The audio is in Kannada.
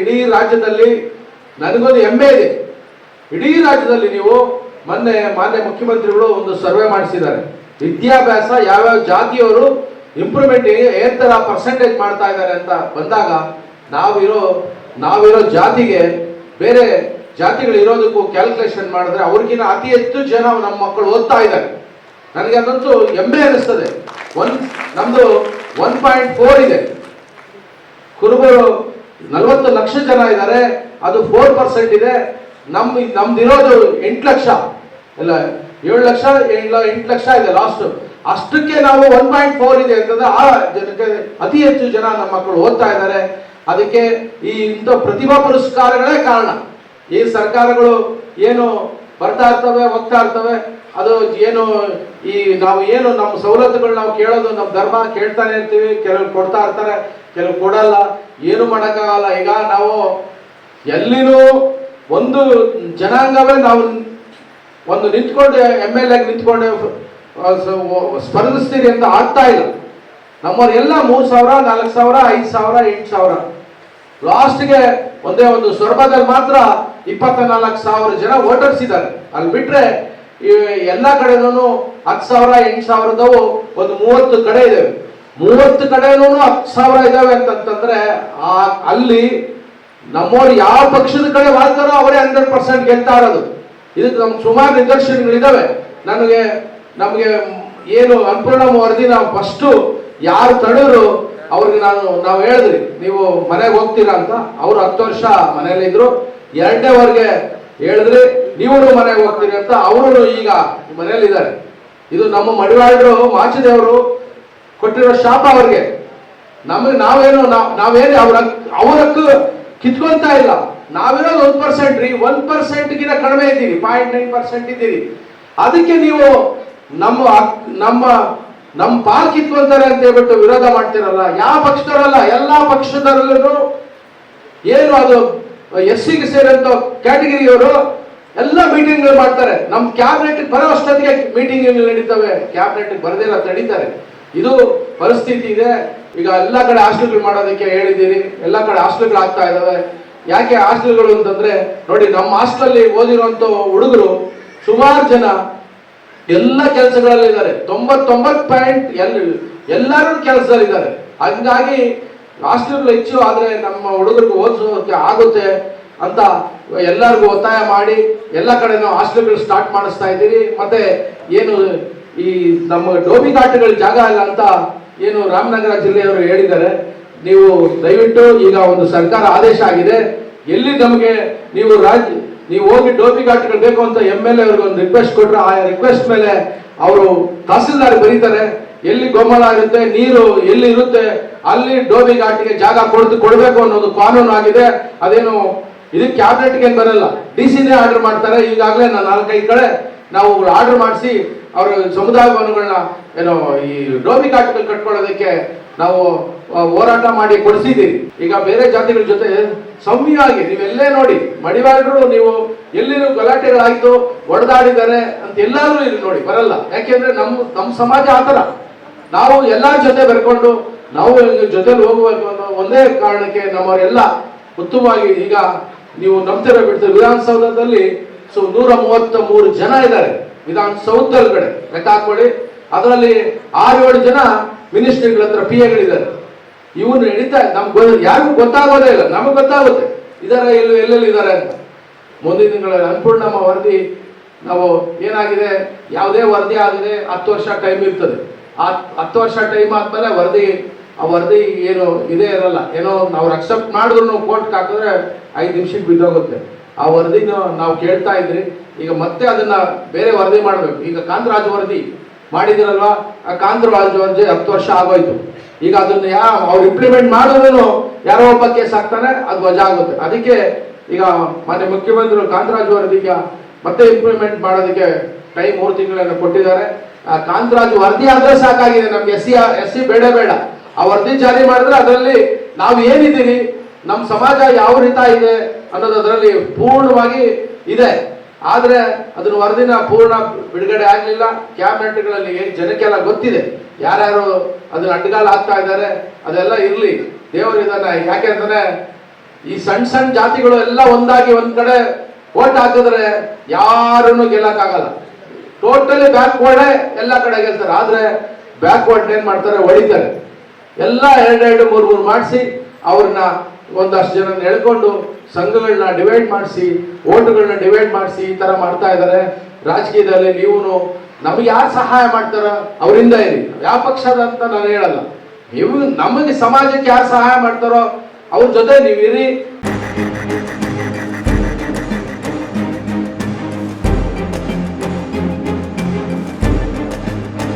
ಇಡೀ ರಾಜ್ಯದಲ್ಲಿ ನನಗೊಂದು ಹೆಮ್ಮೆ ಇದೆ. ಇಡೀ ರಾಜ್ಯದಲ್ಲಿ ನೀವು ಮೊನ್ನೆ ಮಾನ್ಯ ಮುಖ್ಯಮಂತ್ರಿಗಳು ಒಂದು ಸರ್ವೆ ಮಾಡಿಸಿದ್ದಾರೆ. ವಿದ್ಯಾಭ್ಯಾಸ ಯಾವ್ಯಾವ ಜಾತಿಯವರು ಇಂಪ್ರೂವ್ಮೆಂಟ್ ಏತರ ತರ ಪರ್ಸೆಂಟೇಜ್ ಮಾಡ್ತಾ ಇದ್ದಾರೆ ಅಂತ ಬಂದಾಗ ನಾವಿರೋ ನಾವಿರೋ ಜಾತಿಗೆ ಬೇರೆ ಜಾತಿಗಳು ಇರೋದಕ್ಕೂ ಕ್ಯಾಲ್ಕುಲೇಷನ್ ಮಾಡಿದ್ರೆ ಅವ್ರಿಗಿಂತ ಅತಿ ಹೆಚ್ಚು ಜನ ನಮ್ಮ ಮಕ್ಕಳು ಓದ್ತಾ ಇದ್ದಾರೆ. ನನಗೆ ಅದಂತೂ ಹೆಮ್ಮೆ ಅನಿಸ್ತದೆ. ಒನ್ ನಮ್ದು ಒನ್ ಪಾಯಿಂಟ್ ಫೋರ್ ಇದೆ. ಕುರುಬರು ನಲವತ್ತು ಲಕ್ಷ ಜನ ಇದ್ದಾರೆ. ಅದು ಫೋರ್ ಪರ್ಸೆಂಟ್ ಇದೆ. ನಮ್ಮ ನಮ್ದಿರೋದು ಎಂಟು ಲಕ್ಷ. ಇಲ್ಲ ಏಳು ಲಕ್ಷ ಇಲ್ಲ ಎಂಟು ಲಕ್ಷ ಇದೆ ಲಾಸ್ಟ್ ಅಷ್ಟಕ್ಕೆ ನಾವು ಒನ್ ಪಾಯಿಂಟ್ ಫೋರ್ ಇದೆ ಅಂತಂದ್ರೆ ಆ ಜನಕ್ಕೆ ಅತಿ ಹೆಚ್ಚು ಜನ ನಮ್ಮ ಮಕ್ಕಳು ಓದ್ತಾ ಇದ್ದಾರೆ. ಅದಕ್ಕೆ ಈ ಇಂಥ ಪ್ರತಿಭಾ ಪುರಸ್ಕಾರಗಳೇ ಕಾರಣ. ಈ ಸರ್ಕಾರಗಳು ಏನು ಬರ್ತಾ ಇರ್ತವೆ, ಹೋಗ್ತಾ ಇರ್ತವೆ. ಅದು ಏನು ಈ ನಾವು ಏನು ನಮ್ಮ ಸವಲತ್ತುಗಳು ನಾವು ಕೇಳೋದು, ನಮ್ಮ ಧರ್ಮ ಕೇಳ್ತಾನೆ ಇರ್ತೀವಿ, ಕೆಲವರು ಕೊಡ್ತಾ ಇರ್ತಾರೆ ಕೆಲವು ಕೊಡಲ್ಲ, ಏನು ಮಾಡೋಕ್ಕಾಗಲ್ಲ. ಈಗ ನಾವು ಎಲ್ಲಿನೂ ಒಂದು ಜನಾಂಗವೇ ನಾವು ಒಂದು ನಿಂತ್ಕೊಂಡೆ ಎಂ ಎಲ್ ಎಗೆ ನಿಂತ್ಕೊಂಡೆ ಸ್ಪರ್ಧಿಸ್ತೀರಿ ಅಂತ ಆಗ್ತಾ ಇಲ್ಲ. ನಮ್ಮವ್ರು ಎಲ್ಲ ಮೂರು ಸಾವಿರ, ನಾಲ್ಕು ಸಾವಿರ, ಐದು ಸಾವಿರ, ಎಂಟು ಸಾವಿರ. ಲಾಸ್ಟ್ಗೆ ಒಂದೇ ಒಂದು ಸ್ವರ್ಭದಲ್ಲಿ ಮಾತ್ರ ಇಪ್ಪತ್ತ ನಾಲ್ಕು ಸಾವಿರ ಜನ ವೋಟರ್ಸ್ ಇದ್ದಾರೆ. ಅಲ್ಲಿ ಬಿಟ್ರೆ ಈ ಎಲ್ಲ ಕಡೆನೂ ಹತ್ತು ಸಾವಿರ, ಎಂಟು ಸಾವಿರದವು ಒಂದು ಮೂವತ್ತು ಕಡೆ ಇದಾವೆ ಮೂವತ್ತು ಕಡೆನೂ ಹತ್ತು ಸಾವಿರ ಇದಾವೆ ಅಂತಂತಂದ್ರೆ, ಆ ಅಲ್ಲಿ ನಮ್ಮವ್ರು ಯಾವ ಪಕ್ಷದ ಕಡೆ ಮಾಡ್ತಾರೋ ಅವರೇ ಹಂಡ್ರೆಡ್ ಪರ್ಸೆಂಟ್ ಗೆಲ್ತಾ ಇರೋದು ಇದಕ್ಕೆ ನಮ್ಗೆ ಸುಮಾರು ನಿದರ್ಶನಗಳಿದಾವೆ. ನನಗೆ, ನಮಗೆ ಏನು ಅನ್ಪೂರ್ಣ ವರದಿ, ನಾವು ಫಸ್ಟು ಯಾರು ತಡರು ಅವ್ರಿಗೆ ನಾನು, ನಾವು ಹೇಳಿದ್ರಿ, ನೀವು ಮನೆಗೆ ಹೋಗ್ತೀರಾ ಅಂತ. ಅವರು ಹತ್ತು ವರ್ಷ ಮನೇಲಿದ್ರು ಎರಡನೇ ಹೇಳಿದ್ರಿ ನೀವು ಮನೆಗೆ ಹೋಗ್ತೀರಿ ಅಂತ ಅವರು ಈಗ ಮನೆಯಲ್ಲಿ ಇದ್ದಾರೆ ಇದು ನಮ್ಮ ಮಡಿವಾಳರು, ಮಾಚಿದೇವರು ಕೊಟ್ಟಿರೋ ಶಾಪ ಅವ್ರಿಗೆ. ನಮಗೆ ನಾವೇನು ನಾವ್- ನಾವೇನು ಅವ್ರ ಅವರಕ್ಕೂ ಕಿತ್ಕೊಂತ ಇಲ್ಲ. ನಾವಿರೋದು ಒಂದ್ ಪರ್ಸೆಂಟ್ ರೀ, ಒಂದ್ ಪರ್ಸೆಂಟ್ಗಿಂತ ಕಡಿಮೆ ಇದ್ದೀವಿ ಪಾಯಿಂಟ್ ನೈನ್ ಪರ್ಸೆಂಟ್ ಇದ್ದೀರಿ. ಅದಕ್ಕೆ ನೀವು ನಮ್ಮ ನಮ್ಮ ನಮ್ಮ ಪಾಲ್ ಕಿತ್ಕೊಂತಾರೆ ಅಂತ ಹೇಳ್ಬಿಟ್ಟು ವಿರೋಧ ಮಾಡ್ತಿರಲ್ಲ. ಯಾವ ಪಕ್ಷದವರಲ್ಲ, ಎಲ್ಲಾ ಪಕ್ಷದಲ್ಲೂ ಏನು ಅದು ಎಸ್ ಸಿಗೆ ಸೇರಿದಂತ ಕ್ಯಾಟಗಿರಿಯವರು ಎಲ್ಲ ಮೀಟಿಂಗ್ ಮಾಡ್ತಾರೆ. ನಮ್ಮ ಕ್ಯಾಬಿನೆಟ್ ಬರೋ ಅಷ್ಟೊತ್ತಿಗೆ ಮೀಟಿಂಗ್ ನಡೀತವೆ. ಕ್ಯಾಬಿನೆಟ್ ಬರದೇ ಇಲ್ಲ ತಡೀತಾರೆ ಇದು ಪರಿಸ್ಥಿತಿ ಇದೆ. ಈಗ ಎಲ್ಲ ಕಡೆ ಹಾಸ್ಟೆಲ್ಗಳು ಮಾಡೋದಕ್ಕೆ ಹೇಳಿದ್ದೀರಿ. ಎಲ್ಲ ಕಡೆ ಹಾಸ್ಟೆಲ್ಗಳು ಆಗ್ತಾ ಇದಾವೆ. ಯಾಕೆ ಹಾಸ್ಟೆಲ್ಗಳು ಅಂತಂದ್ರೆ, ನೋಡಿ, ನಮ್ಮ ಹಾಸ್ಟೆಲಲ್ಲಿ ಓದಿರುವಂತ ಹುಡುಗರು ಸುಮಾರು ಜನ ಎಲ್ಲ ಕೆಲಸಗಳಲ್ಲಿ ಇದ್ದಾರೆ ತೊಂಬತ್ತೊಂಬತ್ತು ಪಾಯಿಂಟ್ ಎಲ್, ಎಲ್ಲರೂ ಕೆಲಸದಲ್ಲಿದ್ದಾರೆ. ಹಂಗಾಗಿ ಹಾಸ್ಟೆಲ್ ಹೆಚ್ಚು, ಆದರೆ ನಮ್ಮ ಹುಡುಗರಿಗೆ ಓದಿಸೋಕೆ ಆಗುತ್ತೆ ಅಂತ ಎಲ್ಲರಿಗೂ ಒತ್ತಾಯ ಮಾಡಿ, ಎಲ್ಲ ಕಡೆ ನಾವು ಹಾಸ್ಟೆಲ್ಗಳು ಸ್ಟಾರ್ಟ್ ಮಾಡಿಸ್ತಾ ಇದ್ದೀವಿ ಮತ್ತೆ ಏನು ಈ ನಮ್ಮ ಡೋಬಿ ಘಾಟ್ಗಳ ಜಾಗ ಇಲ್ಲ ಅಂತ ಏನು ರಾಮನಗರ ಜಿಲ್ಲೆಯವರು ಹೇಳಿದ್ದಾರೆ. ನೀವು ದಯವಿಟ್ಟು ಈಗ ಒಂದು ಸರ್ಕಾರ ಆದೇಶ ಆಗಿದೆ. ಎಲ್ಲಿ ನಮಗೆ ನೀವು ರಾಜ್ಯ ನೀವು ಹೋಗಿ ಡೋಬಿ ಘಾಟ್ಗಳು ಬೇಕು ಅಂತ ಎಂ ಎಲ್ ಎ ಅವ್ರಿಗೆ ಒಂದು ರಿಕ್ವೆಸ್ಟ್ ಕೊಟ್ಟರೆ ಆ ರಿಕ್ವೆಸ್ಟ್ ಮೇಲೆ ಅವರು ತಹಸೀಲ್ದಾರ್ ಬರೀತಾರೆ. ಎಲ್ಲಿ ಗೊಮ್ಮಲ ಇರುತ್ತೆ ನೀರು ಎಲ್ಲಿ ಇರುತ್ತೆ, ಅಲ್ಲಿ ಡೋಬಿ ಘಾಟಿಗೆ ಜಾಗ ಕೊಡ್ತು ಕೊಡಬೇಕು ಅನ್ನೋದು ಕಾನೂನು ಆಗಿದೆ. ಅದೇನು, ಇದು ಕ್ಯಾಬಿನೆಟ್ಗೆ ಬರಲ್ಲ. ಡಿ ಸಿನೇ ಆರ್ಡರ್ ಮಾಡ್ತಾರೆ, ಈಗಾಗಲೇ ನಾನು ನಾಲ್ಕೈದು ಕಡೆ ನಾವು ಆರ್ಡರ್ ಮಾಡಿಸಿ, ಅವ್ರ ಸಮುದಾಯ ಭವನಗಳನ್ನ, ಏನೋ, ಈ ಡೋಬಿ ಘಾಟ್ಗಳು ಕಟ್ಕೊಳ್ಳೋದಕ್ಕೆ ನಾವು ಹೋರಾಟ ಮಾಡಿ ಕೊಡಿಸಿದ್ದೀವಿ ಈಗ ಬೇರೆ ಜಾತಿಗಳ ಜೊತೆ ಸೌಮ್ಯವಾಗಿ, ನೀವೆಲ್ಲೇ ನೋಡಿ, ಮಡಿವಾಳರು ನೀವು ಎಲ್ಲಿನೂ ಗಲಾಟೆಗಳಾಯ್ತು, ಒಡೆದಾಡಿದ್ದಾರೆ ಅಂತ ಎಲ್ಲಾದ್ರೂ ಇಲ್ಲಿ ನೋಡಿ, ಬರಲ್ಲ. ಯಾಕೆಂದ್ರೆ ನಮ್ಮ ನಮ್ಮ ಸಮಾಜ ಆತರ ನಾವು ಎಲ್ಲ ಜೊತೆ ಬರ್ಕೊಂಡು ನಾವು ಜೊತೆಲಿ ಹೋಗಬೇಕು ಅನ್ನೋ ಒಂದೇ ಕಾರಣಕ್ಕೆ ನಮ್ಮವರೆಲ್ಲ ಉತ್ತಮವಾಗಿ ಈಗ ನೀವು ನಂಬ್ತಿರೋ ಬಿಡ್ತೀವಿ ವಿಧಾನಸೌಧದಲ್ಲಿ ಸೊ ನೂರ ಮೂವತ್ತ ಮೂರು ಜನ ಇದ್ದಾರೆ. ವಿಧಾನಸೌಧದೊಳಗಡೆ ಲೆಕ್ಕ ಹಾಕೊಳ್ಳಿ ಅದರಲ್ಲಿ ಆರು ಏಳು ಜನ ಮಿನಿಸ್ಟ್ರಿಗಳ ಹತ್ರ ಪಿ ಎಗಳಿದ್ದಾರೆ ಇವ್ರು ನಡೀತಾ ನಮ್ಗೆ ಯಾರಿಗೂ ಗೊತ್ತಾಗೋದೇ ಇಲ್ಲ. ನಮಗೆ ಗೊತ್ತಾಗುತ್ತೆ. ಇದರ ಎಲ್ಲೂ, ಎಲ್ಲೆಲ್ಲಿ ಇದ್ದಾರೆ ಅಂತ. ಮುಂದಿನ ತಿಂಗಳಲ್ಲಿ ಅನ್ಪೂರ್ಣಮ್ಮ ವರದಿ, ನಾವು ಏನಾಗಿದೆ? ಯಾವುದೇ ವರದಿ ಆಗಿದೆ ಹತ್ತು ವರ್ಷ ಟೈಮ್ ಇರ್ತದೆ. ಹತ್ತು ವರ್ಷ ಟೈಮ್ ಆದ್ಮೇಲೆ ವರದಿ ಆ ವರದಿ ಏನು ಇದೇ ಇರಲ್ಲ. ಏನೋ ನಾವು ಅಕ್ಸೆಪ್ಟ್ ಮಾಡಿದ್ರು ಕೋರ್ಟ್ಗೆ ಹಾಕಿದ್ರೆ ಐದು ನಿಮಿಷಕ್ಕೆ ಬಿದ್ದೋಗುತ್ತೆ. ಆ ವರದಿನ ನಾವು ಕೇಳ್ತಾ ಇದ್ರಿ. ಈಗ ಮತ್ತೆ ಅದನ್ನ ಬೇರೆ ವರದಿ ಮಾಡಬೇಕು. ಈಗ ಕಾಂತರಾಜ್ ವರದಿ ಮಾಡಿದಿರಲ್ವ? ಆ ಕಾಂತರಾಜ್ ವರದಿ ಹತ್ತು ವರ್ಷ ಆಗೋಯ್ತು. ಈಗ ಅದನ್ನ ಯಾ ಅವ್ರು ಇಂಪ್ಲಿಮೆಂಟ್ ಮಾಡಿದ್ರು ಯಾರೋ ಒಬ್ಬ ಕೇಸ್ ಹಾಕ್ತಾನೆ, ಅದು ವಜಾ ಆಗುತ್ತೆ. ಅದಕ್ಕೆ ಈಗ ಮಾನ್ಯ ಮುಖ್ಯಮಂತ್ರಿಗಳು ಕಾಂತರಾಜ್ ವರದಿಗೆ ಮತ್ತೆ ಇಂಪ್ಲಿಮೆಂಟ್ ಮಾಡೋದಕ್ಕೆ ಟೈಮ್ ಮೂರು ತಿಂಗಳನ್ನು ಕೊಟ್ಟಿದ್ದಾರೆ. ಕಾಂತರಾಜ್ ವರದಿ ಆದ್ರೆ ಸಾಕಾಗಿದೆ ನಮ್ಗೆ. ಎಸ್ ಸಿ ಎಸ್ ಸಿ ಬೇಡ ಬೇಡ. ಆ ವರದಿ ಜಾರಿ ಮಾಡಿದ್ರೆ ಅದರಲ್ಲಿ ನಾವು ಏನಿದ್ದೀರಿ? ನಮ್ಮ ಸಮಾಜ ಯಾವ ರೀತ ಇದೆ ಅನ್ನೋದು ಅದರಲ್ಲಿ ಪೂರ್ಣವಾಗಿ ಇದೆ. ಆದ್ರೆ ಅದನ್ನ ವರದಿನ ಪೂರ್ಣ ಬಿಡುಗಡೆ ಆಗ್ಲಿಲ್ಲ. ಕ್ಯಾಬಿನೆಟ್ಗಳಲ್ಲಿ ಜನಕ್ಕೆಲ್ಲ ಗೊತ್ತಿದೆ. ಯಾರ್ಯಾರು ಅದನ್ನ ಅಡ್ಡಗಾಲ ಆಗ್ತಾ ಇದ್ದಾರೆ, ಅದೆಲ್ಲ ಇರ್ಲಿ. ದೇವರು ಇದನ್ನ ಯಾಕೆ ಅಂತಂದ್ರೆ ಈ ಸಣ್ಣ ಸಣ್ಣ ಜಾತಿಗಳು ಎಲ್ಲ ಒಂದಾಗಿ ಒಂದ್ ಕಡೆ ಓಟ್ ಹಾಕಿದ್ರೆ ಯಾರನ್ನು ಗೆಲ್ಲಕ್ಕಾಗಲ್ಲ. ಟೋಟಲಿ ಬ್ಯಾಕ್ವರ್ಡೇ ಎಲ್ಲ ಕಡೆಗೆ ಸರ್ ಆದ್ರೆ ಬ್ಯಾಕ್ವರ್ಡ್ ಏನ್ ಮಾಡ್ತಾರೆ? ಹೊಡಿತಾರೆ. ಎಲ್ಲ ಎರಡೆರಡು ಮೂರು ಮೂರು ಮಾಡಿಸಿ ಅವ್ರನ್ನ ಒಂದಷ್ಟು ಜನ ಎಳ್ಕೊಂಡು ಸಂಘಗಳನ್ನ ಡಿವೈಡ್ ಮಾಡಿಸಿ ಓಟುಗಳನ್ನ ಡಿವೈಡ್ ಮಾಡಿಸಿ ಈ ತರ ಮಾಡ್ತಾ ಇದ್ದಾರೆ ರಾಜಕೀಯದಲ್ಲಿ ನೀವು ನಮಗೆ ಯಾರು ಸಹಾಯ ಮಾಡ್ತಾರ? ಅವರಿಂದ ಇರಿ. ಯಾವ ಪಕ್ಷದ ಅಂತ ನಾನು ಹೇಳಲ್ಲ. ನೀವು ನಮಗೆ ಸಮಾಜಕ್ಕೆ ಯಾರು ಸಹಾಯ ಮಾಡ್ತಾರೋ ಅವ್ರ ಜೊತೆ ನೀವು ಇರಿ